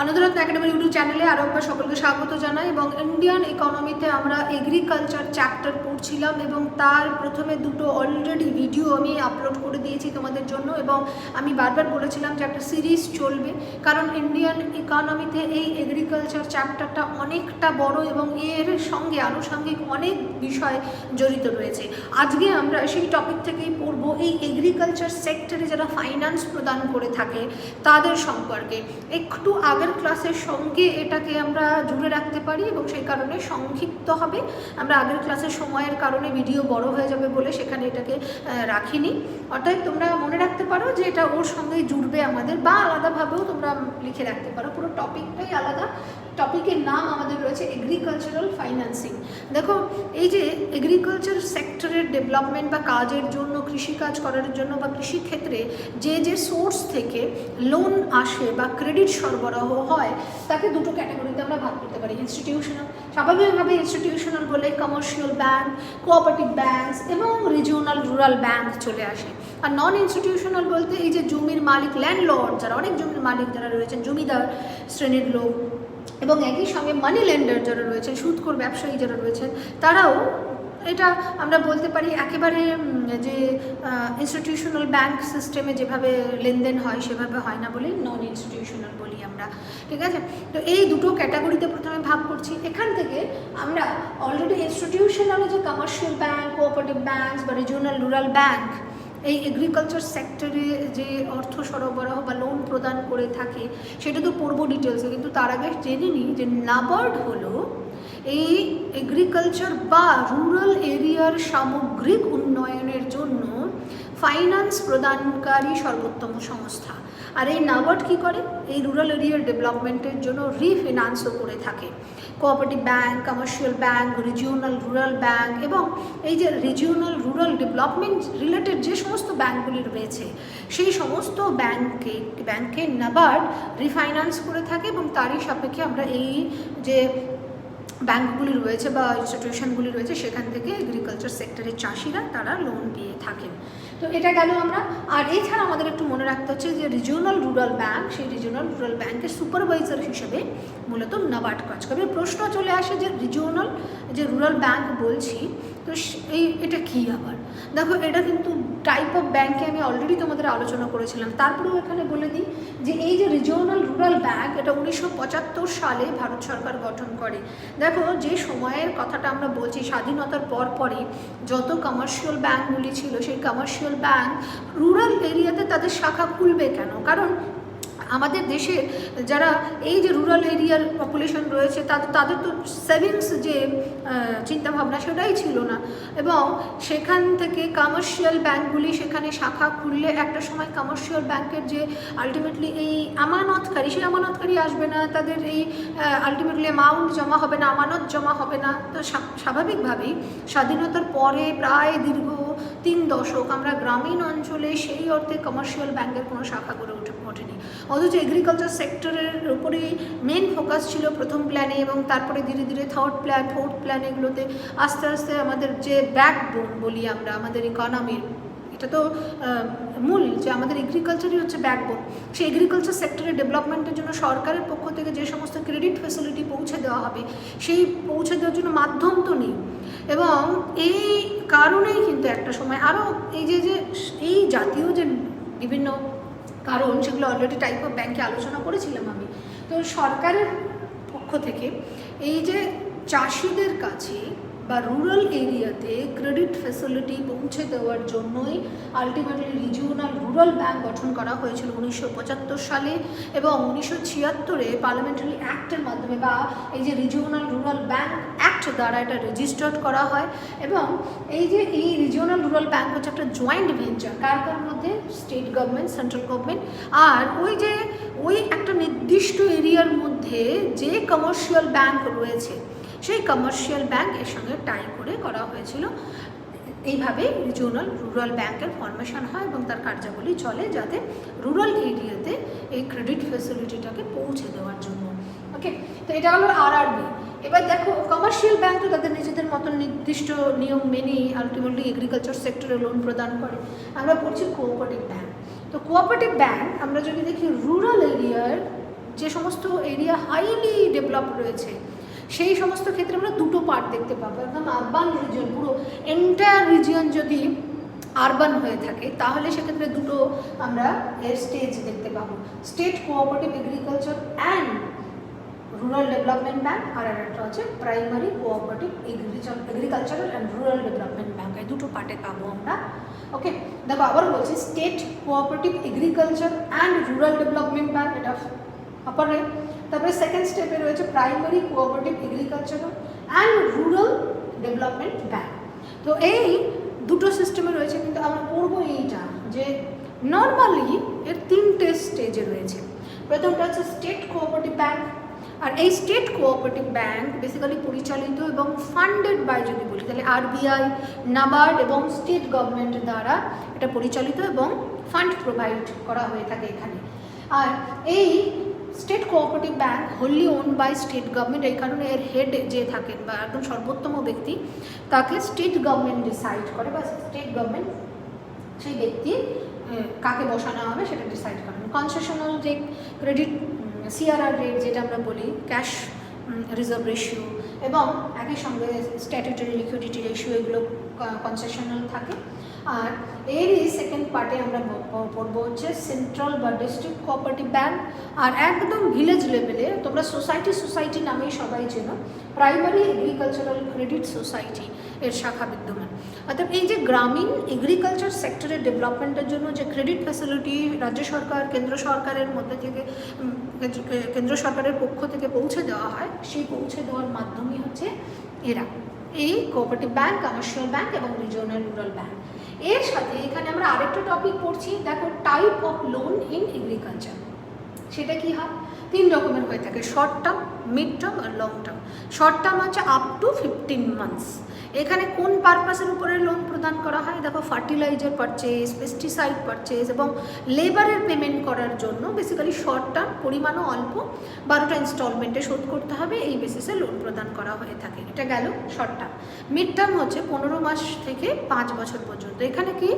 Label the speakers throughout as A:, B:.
A: আনন্দরত্ন academy YouTube চ্যানেলে আরও একবার সকলকে স্বাগত জানাই এবং ইন্ডিয়ান ইকোনমিতে আমরা এগ্রিকালচার চ্যাপ্টার পড়ছিলাম এবং তার প্রথমে দুটো অলরেডি ভিডিও আমি আপলোড করে দিয়েছি তোমাদের জন্য এবং আমি বারবার বলেছিলাম যে একটা সিরিজ চলবে। কারণ ইন্ডিয়ান ইকোনমিতে এই এগ্রিকালচার চ্যাপ্টারটা অনেকটা বড় এবং এর সঙ্গে আনুষঙ্গিক অনেক বিষয় জড়িত রয়েছে। আজকে আমরা সেই টপিক থেকেই পড়ব এই এগ্রিকালচার সেক্টরে যারা ফাইন্যান্স প্রদান করে থাকে তাদের সম্পর্কে। একটু আগের ক্লাসের সঙ্গে এটাকে আমরা জুড়ে রাখতে পারি এবং সেই কারণে সংক্ষিপ্ত হবে। আমরা আগের ক্লাসের সময়ের কারণে ভিডিও বড় হয়ে যাবে বলে সেখানে এটাকে রাখিনি। অর্থাৎ তোমরা মনে রাখতে পারো যে এটা ওর সঙ্গেই জুড়বে আমাদের বা আলাদাভাবেও তোমরা লিখে রাখতে পারো। পুরো টপিকটাই আলাদা। টপিকের নাম আমাদের রয়েছে এগ্রিকালচারাল ফাইন্যান্সিং দেখো, এই যে এগ্রিকালচার সেক্টরের ডেভেলপমেন্ট বা কাজের জন্য, কৃষিকাজ করার জন্য বা কৃষিক্ষেত্রে যে যে সোর্স থেকে লোন আসে বা ক্রেডিট সরবরাহ হয়, তাকে দুটো ক্যাটাগরিতে আমরা ভাগ করতে পারি ইনস্টিটিউশনাল স্বাভাবিকভাবে ইনস্টিটিউশনাল বলে কমার্শিয়াল ব্যাংক কোঅপারেটিভ ব্যাংকস এবং রিজিওনাল রুরাল ব্যাংক চলে আসে। আর নন ইনস্টিটিউশনাল বলতে এই যে জমির মালিক ল্যান্ডলর্ড যারা অনেক জমির মালিক যারা রয়েছেন, জমিদার শ্রেণির লোক এবং একই সঙ্গে মানি লেন্ডার যারা রয়েছেন, সুদখোর ব্যবসায়ী যারা রয়েছেন, তারাও এটা আমরা বলতে পারি একেবারে যে ইনস্টিটিউশনাল ব্যাংক সিস্টেমে যেভাবে লেনদেন হয়, সেভাবে হয় না বলেই নন ইনস্টিটিউশনাল বলি আমরা। ঠিক আছে? তো এই দুটো ক্যাটাগরিতে প্রথমে ভাগ করছি। এখান থেকে আমরা অলরেডি ইনস্টিটিউশনাল যে কমার্শিয়াল ব্যাংক কোঅপারেটিভ ব্যাংক বা রিজিওনাল রুরাল ব্যাংক এই এগ্রিকালচার সেক্টরে যে অর্থ সরবরাহ বা লোন প্রদান করে থাকে, সেটা তো পড়ব ডিটেলসে কিন্তু তার আগে জেনে নিই যে নাবার্ড হলো এই এগ্রিকালচার বা রুরাল এরিয়ার সামগ্রিক উন্নয়নের জন্য ফাইন্যান্স প্রদানকারী সর্বোত্তম সংস্থা। আর এই নাবার্ড কী করে? এই রুরাল এরিয়ার ডেভেলপমেন্টের জন্য রিফিনান্সও করে থাকে। Cooperative bank commercial bank regional rural bank এবং এই যে রিজিওনাল রুরাল ডেভেলপমেন্ট রিলেটেড যে সমস্ত ব্যাংকগুলি রয়েছে। সেই সমস্ত ব্যাংকে ব্যাংকে নাবার্ড রিফাইন্যান্স করে থাকে এবং তারই সাপেক্ষে আমরা এই যে ব্যাংকগুলি রয়েছে বা ইনস্টিটিউশনগুলি রয়েছে, সেখান থেকে এগ্রিকালচার সেক্টরের চাষিরা তারা লোন পেয়ে থাকেন। তো এটা গেল আমরা। আর এছাড়া আমাদের একটু মনে রাখতে হচ্ছে যে রিজিওনাল রুরাল ব্যাংক সেই রিজিওনাল রুরাল ব্যাংকের সুপারভাইজার হিসেবে মূলত নাবার্ড কাজ করবে প্রশ্ন চলে আসে যে রিজিওনাল যে রুরাল ব্যাংক বলছি, তো এই এটা কী আবার? দেখো, এটা কিন্তু টাইপ অফ ব্যাঙ্কে আমি অলরেডি তোমাদের আলোচনা করেছিলাম। তারপরেও এখানে বলে দিই যে এই যে রিজিওনাল রুরাল ব্যাঙ্ক এটা উনিশশো পঁচাত্তর সালে ভারত সরকার গঠন করে। দেখো, যে সময়ের কথাটা আমরা বলছি, স্বাধীনতার পর পরই যত কমার্শিয়াল ব্যাঙ্কগুলি ছিল, সেই কমার্শিয়াল ব্যাঙ্ক রুরাল এরিয়াতে তাদের শাখা খুলবে কেন? কারণ আমাদের দেশে যারা এই যে রুরাল এরিয়ার পপুলেশন রয়েছে তাদের তাদের তো সেভিংস যে চিন্তাভাবনা সেটাই ছিল না। এবং সেখান থেকে কমার্শিয়াল ব্যাংকগুলি সেখানে শাখা খুললে একটা সময় কমার্শিয়াল ব্যাংকের যে আলটিমেটলি এই আমানতকারী, সেই আমানতকারী আসবে না, তাদের এই আলটিমেটলি অ্যামাউন্ট জমা হবে না, আমানত জমা হবে না। তো স্বাভাবিকভাবেই স্বাধীনতার পরে প্রায় দীর্ঘ তিন দশক আমরা গ্রামীণ অঞ্চলে সেই অর্থে কমার্শিয়াল ব্যাংকের কোনো শাখা গড়ে উঠে ওঠেনি। অথচ এগ্রিকালচার সেক্টরের উপরেই মেন ফোকাস ছিল প্রথম প্ল্যানে এবং তারপরে ধীরে ধীরে থার্ড প্ল্যান ফোর্থ প্ল্যান এগুলোতে আস্তে আস্তে আমাদের যে ব্যাকবোন বলি আমরা, আমাদের ইকোনমির এটা তো মূল যে আমাদের এগ্রিকালচারই হচ্ছে ব্যাকবোন সেই এগ্রিকালচার সেক্টরের ডেভেলপমেন্টের জন্য সরকারের পক্ষ থেকে যে সমস্ত ক্রেডিট ফেসিলিটি পৌঁছে দেওয়া হবে, সেই পৌঁছে দেওয়ার জন্য মাধ্যম তো নেই। এবং এই কারণেই কিন্তু একটা সময় আরও এই যে যে এই জাতীয় যে বিভিন্ন কারণ সেগুলো অলরেডি টাইপ অফ ব্যাংকে আলোচনা করেছিলাম আমি, তো সরকারের পক্ষ থেকে এই যে চাষিদের কাছে বা রুরাল এরিয়াতে ক্রেডিট ফেসিলিটি পৌঁছে দেওয়ার জন্যই আলটিমেটলি রিজিওনাল রুরাল ব্যাংক গঠন করা হয়েছিল উনিশশো পঁচাত্তর সালে এবং উনিশশো ছিয়াত্তরে পার্লামেন্টারি অ্যাক্টের মাধ্যমে বা এই যে রিজিওনাল রুরাল ব্যাংক অ্যাক্ট দ্বারা এটা রেজিস্টার্ড করা হয় এবং এই যে এই রিজিওনাল রুরাল ব্যাঙ্ক হচ্ছে একটা জয়েন্ট ভেঞ্চার কার কার মধ্যে? স্টেট গভর্নমেন্ট সেন্ট্রাল গভর্নমেন্ট আর ওই যে ওই একটা নির্দিষ্ট এরিয়ার মধ্যে যে কমার্শিয়াল ব্যাঙ্ক রয়েছে, সেই কমার্শিয়াল ব্যাঙ্ক এর সঙ্গে টাই করে করা হয়েছিল। এইভাবে রিজিওনাল রুরাল ব্যাংকের ফরমেশন হয় এবং তার কার্যাবলী চলে যাতে রুরাল এরিয়াতে এই ক্রেডিট ফেসিলিটিটাকে পৌঁছে দেওয়ার জন্য। ওকে? তো এটা হলো আর আরবি এবার দেখো কমার্শিয়াল ব্যাংক তো তাদের নিজেদের মতন নির্দিষ্ট নিয়ম মেনেই আলটিমেটলি এগ্রিকালচার সেক্টরে লোন প্রদান করে। আমরা পড়ছি কোঅপারেটিভ ব্যাংক তো কোঅপারেটিভ ব্যাংক আমরা যদি দেখি রুরাল এরিয়ার যে সমস্ত এরিয়া হাইলি ডেভেলপ রয়েছে, সেই সমস্ত ক্ষেত্রে আমরা দুটো দেখতে পাবো। একদম আরবান রিজিয়ন পুরো এন্টায়ার রিজিয়ন যদি আরবান হয়ে থাকে, তাহলে সেক্ষেত্রে দুটো আমরা এর স্টেজ দেখতে পাবো। State cooperative agriculture and rural development bank আর একটা হচ্ছে primary cooperative agricultural and rural development bank এই দুটো পার্টে পাবো আমরা। ওকে দেখো আবার বলছি state cooperative agriculture and rural development bank এটা আপারে তারপরে সেকেন্ড স্টেপে রয়েছে primary cooperative agricultural and rural development bank তো এই দুটো সিস্টেমে রয়েছে, কিন্তু আমরা পড়ব এইটা, যে নর্মালি এর তিনটে স্টেজে রয়েছে। প্রথমটা হচ্ছে স্টেট কোঅপারেটিভ ব্যাংক আর এই স্টেট কোঅপারেটিভ ব্যাংক বেসিক্যালি পরিচালিত এবং ফান্ডেড বাই যদি বলি, তাহলে আরবিআই নাবার্ড এবং স্টেট গভর্নমেন্ট দ্বারা এটা পরিচালিত এবং ফান্ড প্রোভাইড করা হয়ে থাকে এখানে। আর এই state cooperative bank wholly own by state government এই কারণে এর হেড যে থাকেন বা একদম সর্বোত্তম ব্যক্তি, তাকে স্টেট গভর্নমেন্ট ডিসাইড করে বা স্টেট গভর্নমেন্ট সেই ব্যক্তি কাকে বসানো হবে সেটা ডিসাইড করেন কনসেশনাল যে ক্রেডিট সিআরআর রেট যেটা আমরা বলি ক্যাশ রিজার্ভ রেশিও এবং একই সঙ্গে স্ট্যাটুটারি লিকুইডিটি রেশিও এগুলো কনসেশনাল থাকে। আর এরই সেকেন্ড পার্টে আমরা পড়ব হচ্ছে সেন্ট্রাল বা ডিস্ট্রিক্ট কোঅপারেটিভ ব্যাঙ্ক আর একদম ভিলেজ লেভেলে তোমরা সোসাইটি সোসাইটি নামেই সবাই চেনো। প্রাইমারি এগ্রিকালচারাল ক্রেডিট সোসাইটি এর শাখা বিদ্যমান। অর্থাৎ এই যে গ্রামীণ এগ্রিকালচার সেক্টরের ডেভেলপমেন্টের জন্য যে ক্রেডিট ফ্যাসিলিটি রাজ্য সরকার, কেন্দ্র সরকারের মধ্যে থেকে কেন্দ্র- সরকারের পক্ষ থেকে পৌঁছে দেওয়া হয়, সেই পৌঁছে দেওয়ার মাধ্যমই হচ্ছে এরা। এই কোঅপারেটিভ ব্যাংক কমার্শিয়াল ব্যাংক এবং রিজিওনাল রুরাল ব্যাংক এর সাথে এখানে আমরা আরেকটা টপিক পড়ছি, দেখো type of loan in agriculture সেটা কি হয়? তিন রকমের হয়ে থাকে শর্ট টার্ম মিড টার্ম আর লং টার্ম শর্ট টার্ম হচ্ছে আপ টু ফিফটিন মান্থস এখানে কোন পারপাসের উপরে লোন প্রদান করা হয়? দেখো ফার্টিলাইজার পারচেজ পেস্টিসাইড পারচেজ এবং লেবারের পেমেন্ট করার জন্য বেসিক্যালি শর্ট টার্ম পরিমাণও অল্প, বারোটা ইনস্টলমেন্টে শোধ করতে হবে, এই বেসিসে লোন প্রদান করা হয়ে থাকে। এটা গেল শর্ট টার্ম মিড টার্ম হচ্ছে পনেরো মাস থেকে পাঁচ বছর পর্যন্ত। এখানে কি?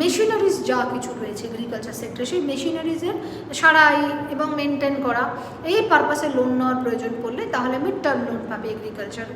A: মেশিনারিজ যা কিছু রয়েছে এগ্রিকালচার সেক্টরে সেই মেশিনারিজের সারাই এবং মেনটেন করা। এই পারপাসে লোন নেওয়ার প্রয়োজন পড়লে তাহলে মিড টার্ম লোন পাবে এগ্রিকালচার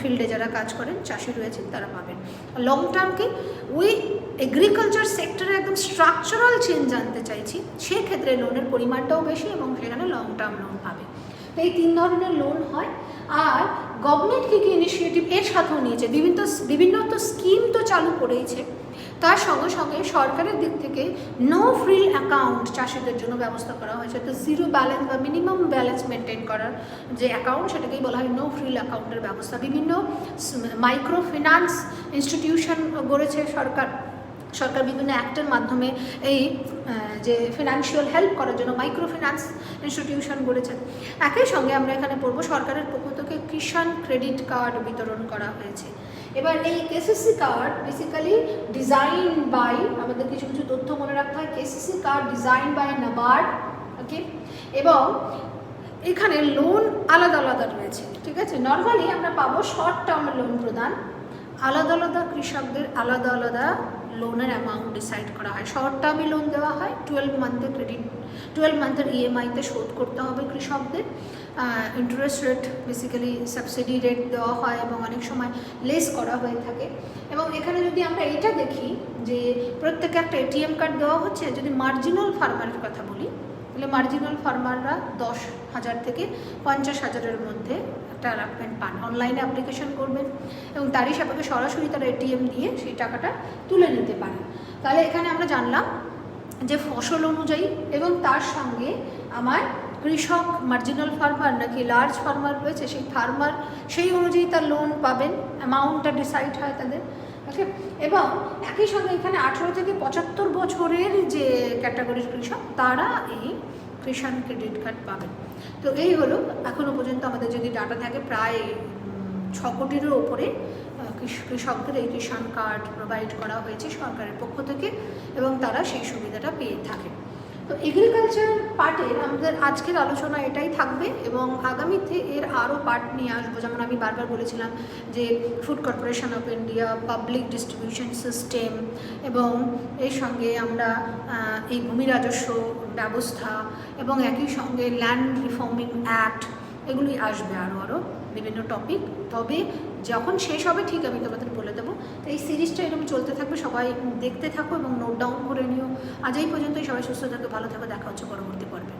A: ফিল্ডে যারা কাজ করেন, চাষি রয়েছেন তারা পাবেন। লং টার্ম কি? ওই এগ্রিকালচার সেক্টরে একদম স্ট্রাকচারাল চেঞ্জ জানতে চাইছি, সেক্ষেত্রে লোনের পরিমাণটাও বেশি এবং সেখানে লং টার্ম লোন পাবে। তো এই তিন ধরনের লোন হয়। আর গভর্নমেন্ট কী কী ইনিশিয়েটিভ এর সাথেও নিয়েছে? বিভিন্ন বিভিন্ন তো স্কিম তো চালু করেইছে। তার সঙ্গে সঙ্গে সরকারের দিক থেকে নো ফ্রি অ্যাকাউন্ট চাষিদের জন্য ব্যবস্থা করা হয়েছে। তো জিরো ব্যালেন্স বা মিনিমাম ব্যালেন্স মেনটেন করার যে অ্যাকাউন্ট সেটাকেই বলা হয় নো ফ্রি অ্যাকাউন্টের ব্যবস্থা। বিভিন্ন মাইক্রো ফিনান্স ইনস্টিটিউশন গড়েছে সরকার। সরকার বিভিন্ন অ্যাক্টের মাধ্যমে এই যে ফিনান্সিয়াল হেল্প করার জন্য মাইক্রো ফিনান্স ইনস্টিটিউশন গড়েছেন একই সঙ্গে আমরা এখানে পড়ব, সরকারের পক্ষ থেকে কিষাণ ক্রেডিট কার্ড বিতরণ করা হয়েছে। এবার এই KCC card basically design by আমাদের কিছু কিছু তথ্য মনে রাখতে হয় KCC card design by NABARD okay এবং এখানে লোন আলাদা আলাদা রয়েছে, ঠিক আছে? নর্মালি আমরা পাবো শর্ট টার্ম লোন প্রদান। আলাদা আলাদা কৃষকদের আলাদা আলাদা লোনের অ্যামাউন্ট ডিসাইড করা হয়। শর্ট টার্মে লোন দেওয়া হয় টুয়েলভ মান্থের ক্রেডিট টুয়েলভ মান্থের ইএমআইতে শোধ করতে হবে কৃষকদের। Interest rate basically subsidy rate দেওয়া হয় এবং অনেক সময় লেস করা হয়ে থাকে। এবং এখানে যদি আমরা এটা দেখি যে প্রত্যেকে একটা এটিএম কার্ড দেওয়া হচ্ছে, যদি মার্জিনাল ফার্মারের কথা বলি, তাহলে মার্জিনাল ফার্মাররা দশ হাজার থেকে পঞ্চাশ হাজারের মধ্যে একটা অ্যালাটমেন্ট পান। অনলাইনে অ্যাপ্লিকেশন করবেন এবং তারই সাপেক্ষে সরাসরি তারা এটিএম দিয়ে সেই টাকাটা তুলে নিতে পারেন। তাহলে এখানে আমরা জানলাম যে ফসল অনুযায়ী এবং তার সঙ্গে আমার কৃষক মার্জিনাল ফার্মার নাকি লার্জ ফার্মার রয়েছে সেই ফার্মার সেই অনুযায়ী তার লোন পাবেন অ্যামাউন্টটা ডিসাইড হয় তাদের। ওকে এবং একই সঙ্গে এখানে আঠেরো থেকে পঁচাত্তর বছরের যে ক্যাটাগরির কৃষক, তারা এই কিষাণ ক্রেডিট কার্ড পাবেন। তো এই হলো এখনও পর্যন্ত আমাদের যদি ডাটা থাকে, প্রায় ছ কোটিরও ওপরে কৃষ- কৃষকদের এই কিষাণ কার্ড প্রোভাইড করা হয়েছে সরকারের পক্ষ থেকে, এবং তারা সেই সুবিধাটা পেয়ে থাকে। তো এগ্রিকালচার পার্টের আমাদের আজকের আলোচনা এটাই থাকবে এবং আগামীতে এর আরও পার্ট নিয়ে আসব। যেমন আমি বারবার বলেছিলাম যে food corporation of India public distribution system এবং এর সঙ্গে আমরা এই ভূমি রাজস্ব ব্যবস্থা এবং একই সঙ্গে ল্যান্ড রিফর্মিং অ্যাক্ট এগুলি আসবে আরও আরও বিভিন্ন টপিক তবে যখন শেষ হবে, ঠিক আমি তোমাদের বলে দেবো। তো এই সিরিজটা এরকম চলতে থাকবে, সবাই দেখতে থাকো এবং নোট ডাউন করে নিও। আজ এই পর্যন্তই, সবাই সুস্থ থাকো, ভালো থাকো, দেখা হচ্ছে পরবর্তী পর্বে।